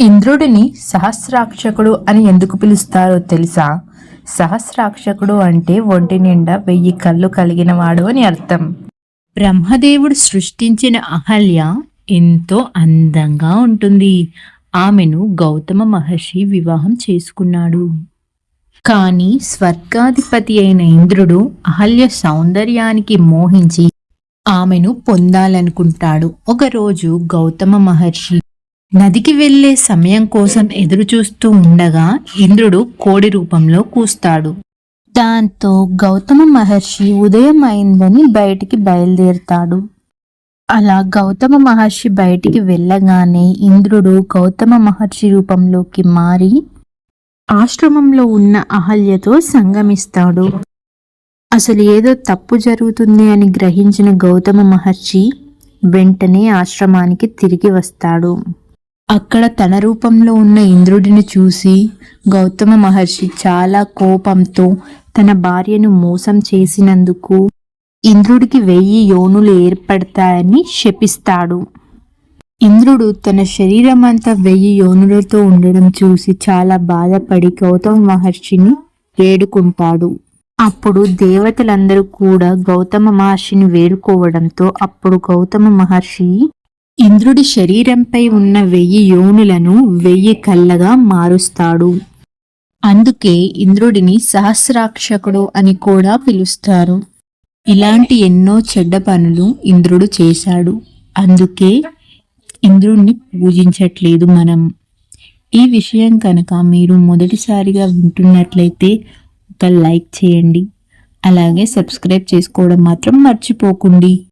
ఇంద్రుడిని సహస్రాక్షకుడు అని ఎందుకు పిలుస్తారో తెలుసా? సహస్రాక్షకుడు అంటే ఒంటి నిండా వెయ్యి కళ్ళు కలిగిన వాడు అని అర్థం. బ్రహ్మదేవుడు సృష్టించిన అహల్య ఎంతో అందంగా ఉంటుంది. ఆమెను గౌతమ మహర్షి వివాహం చేసుకున్నాడు. కానీ స్వర్గాధిపతి అయిన ఇంద్రుడు అహల్య సౌందర్యానికి మోహించి ఆమెను పొందాలనుకుంటాడు. ఒకరోజు గౌతమ మహర్షి నదికి వెళ్ళే సమయం కోసం ఎదురుచూస్తూ ఉండగా ఇంద్రుడు కోడి రూపంలో కూస్తాడు. దాంతో గౌతమ మహర్షి ఉదయం అయిందని బయటికి బయలుదేరుతాడు. అలా గౌతమ మహర్షి బయటికి వెళ్ళగానే ఇంద్రుడు గౌతమ మహర్షి రూపంలోకి మారి ఆశ్రమంలో ఉన్న అహల్యతో సంగమిస్తాడు. అసలు ఏదో తప్పు జరుగుతుంది అని గ్రహించిన గౌతమ మహర్షి వెంటనే ఆశ్రమానికి తిరిగి వస్తాడు. అక్కడ తన రూపంలో ఉన్న ఇంద్రుడిని చూసి గౌతమ మహర్షి చాలా కోపంతో తన భార్యను మోసం చేసినందుకు ఇంద్రుడికి వెయ్యి యోనులు ఏర్పడతాయని శపిస్తాడు. ఇంద్రుడు తన శరీరం అంతా వెయ్యి యోనులతో ఉండడం చూసి చాలా బాధపడి గౌతమ మహర్షిని వేడుకుంటాడు. అప్పుడు దేవతలందరూ కూడా గౌతమ మహర్షిని వేడుకోవడంతో అప్పుడు గౌతమ మహర్షి ఇంద్రుడి శరీరంపై ఉన్న వెయ్యి యోనులను వెయ్యి కళ్ళగా మారుస్తాడు. అందుకే ఇంద్రుడిని సహస్రాక్షకుడు అని కూడా పిలుస్తారు. ఇలాంటి ఎన్నో చెడ్డ పనులు ఇంద్రుడు చేశాడు. అందుకే ఇంద్రుణ్ణి పూజించట్లేదు మనం. ఈ విషయం కనుక మీరు మొదటిసారిగా వింటున్నట్లయితే ఒక లైక్ చేయండి. అలాగే సబ్స్క్రైబ్ చేసుకోవడం మాత్రం మర్చిపోకండి.